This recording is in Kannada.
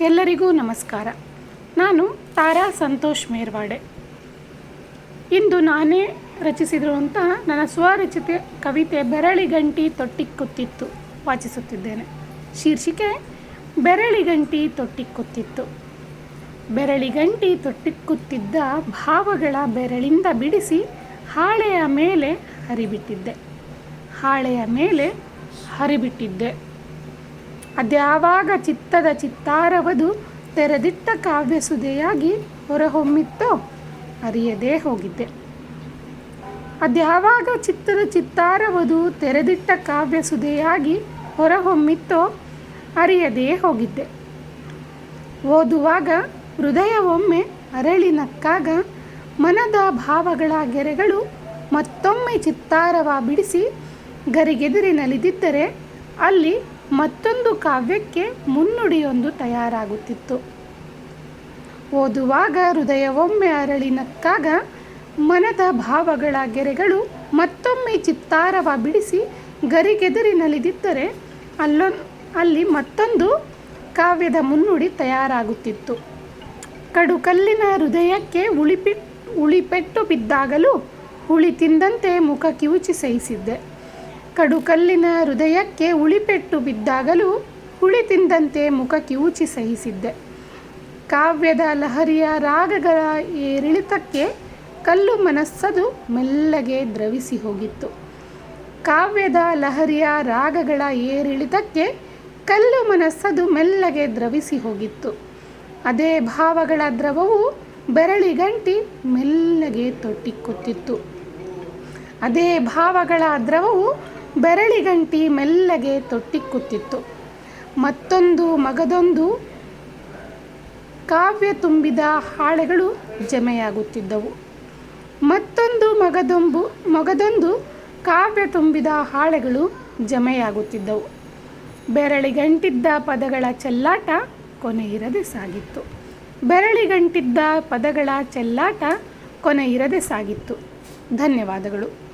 ಎಲ್ಲರಿಗೂ ನಮಸ್ಕಾರ. ನಾನು ತಾರಾ ಸಂತೋಷ್ ಮೇರ್ವಾಡೆ. ಇಂದು ನಾನೇ ರಚಿಸಿರುವಂತಹ ನನ್ನ ಸ್ವರಚಿತ ಕವಿತೆ ಬೆರಳಿಗಂಟಿ ತೊಟ್ಟಿಕ್ಕುತ್ತಿತ್ತು ವಾಚಿಸುತ್ತಿದ್ದೇನೆ. ಶೀರ್ಷಿಕೆ, ಬೆರಳಿಗಂಟಿ ತೊಟ್ಟಿಕ್ಕುತ್ತಿತ್ತು. ಬೆರಳಿಗಂಟಿ ತೊಟ್ಟಿಕ್ಕುತ್ತಿದ್ದ ಭಾವಗಳ ಬೆರಳಿಂದ ಬಿಡಿಸಿ ಹಾಳೆಯ ಮೇಲೆ ಹರಿಬಿಟ್ಟಿದ್ದೆ. ಹಾಳೆಯ ಮೇಲೆ ಹರಿಬಿಟ್ಟಿದ್ದೆ. ಅದ್ಯಾವಾಗ ಚಿತ್ತದ ಚಿತ್ತಾರವದು ತೆರೆದಿಟ್ಟ ಕಾವ್ಯಸುದೆಯಾಗಿ ಹೊರಹೊಮ್ಮಿತ್ತೋ ಅರಿಯದೇ ಹೋಗಿದ್ದೆ. ಅದ್ಯಾವಾಗ ಚಿತ್ತದ ಚಿತ್ತಾರವದು ತೆರೆದಿಟ್ಟ ಕಾವ್ಯಸುದೆಯಾಗಿ ಹೊರಹೊಮ್ಮಿತ್ತೋ ಅರಿಯದೇ ಹೋಗಿದ್ದೆ. ಓದುವಾಗ ಹೃದಯವೊಮ್ಮೆ ಅರಳಿ ನಕ್ಕಾಗ ಮನದ ಭಾವಗಳ ಗೆರೆಗಳು ಮತ್ತೊಮ್ಮೆ ಚಿತ್ತಾರವ ಬಿಡಿಸಿ ಗರಿಗೆದುರಿನಲಿದಿದ್ದರೆ ಅಲ್ಲಿ ಮತ್ತೊಂದು ಕಾವ್ಯಕ್ಕೆ ಮುನ್ನುಡಿಯೊಂದು ತಯಾರಾಗುತ್ತಿತ್ತು. ಓದುವಾಗ ಹೃದಯವೊಮ್ಮೆ ಅರಳಿ ನಕ್ಕಾಗ ಮನದ ಭಾವಗಳ ಗೆರೆಗಳು ಮತ್ತೊಮ್ಮೆ ಚಿತ್ತಾರವ ಬಿಡಿಸಿ ಗರಿಗೆದುರಿನಲಿದಿದ್ದರೆ ಅಲ್ಲೊನ್, ಅಲ್ಲಿ ಮತ್ತೊಂದು ಕಾವ್ಯದ ಮುನ್ನುಡಿ ತಯಾರಾಗುತ್ತಿತ್ತು. ಕಡುಕಲ್ಲಿನ ಹೃದಯಕ್ಕೆ ಉಳಿಪಿ, ಉಳಿಪೆಟ್ಟು ಬಿದ್ದಾಗಲೂ ಹುಳಿ ತಿಂದಂತೆ ಮುಖ ಕಿವುಚಿ ಸಹಿಸಿದ್ದೆ. ಕಡುಕಲ್ಲಿನ ಹೃದಯಕ್ಕೆ ಉಳಿಪೆಟ್ಟು ಬಿದ್ದಾಗಲೂ ಹುಳಿ ತಿಂದಂತೆ ಮುಖ ಕಿವುಚಿ ಸಹಿಸಿದ್ದೆ. ಕಾವ್ಯದ ಲಹರಿಯ ರಾಗಗಳ ಏರಿಳಿತಕ್ಕೆ ಕಲ್ಲು ಮನಸ್ಸದು ಮೆಲ್ಲಗೆ ದ್ರವಿಸಿ ಹೋಗಿತ್ತು. ಕಾವ್ಯದ ಲಹರಿಯ ರಾಗಗಳ ಏರಿಳಿತಕ್ಕೆ ಕಲ್ಲು ಮನಸ್ಸದು ಮೆಲ್ಲಗೆ ದ್ರವಿಸಿ ಹೋಗಿತ್ತು. ಅದೇ ಭಾವಗಳ ದ್ರವವು ಬೆರಳಿಗಂಟಿ ಮೆಲ್ಲಗೆ ತೊಟ್ಟಿಕ್ಕುತ್ತಿತ್ತು ಅದೇ ಭಾವಗಳ ದ್ರವವು ಬೆರಳಿಗಂಟಿ ಮೆಲ್ಲಗೆ ತೊಟ್ಟಿಕ್ಕುತ್ತಿತ್ತು ಮತ್ತೊಂದು ಮಗದೊಂದು ಕಾವ್ಯ ತುಂಬಿದ ಹಾಳೆಗಳು ಜಮೆಯಾಗುತ್ತಿದ್ದವು. ಮತ್ತೊಂದು ಮಗದೊಂಬು, ಮಗದೊಂದು ಕಾವ್ಯ ತುಂಬಿದ ಹಾಳೆಗಳು ಜಮೆಯಾಗುತ್ತಿದ್ದವು. ಬೆರಳಿಗಂಟಿದ್ದ ಪದಗಳ ಚೆಲ್ಲಾಟ ಕೊನೆಯಿರದೆ ಸಾಗಿತ್ತು. ಬೆರಳಿಗಂಟಿದ್ದ ಪದಗಳ ಚೆಲ್ಲಾಟ ಕೊನೆಯಿರದೆ ಸಾಗಿತ್ತು. ಧನ್ಯವಾದಗಳು.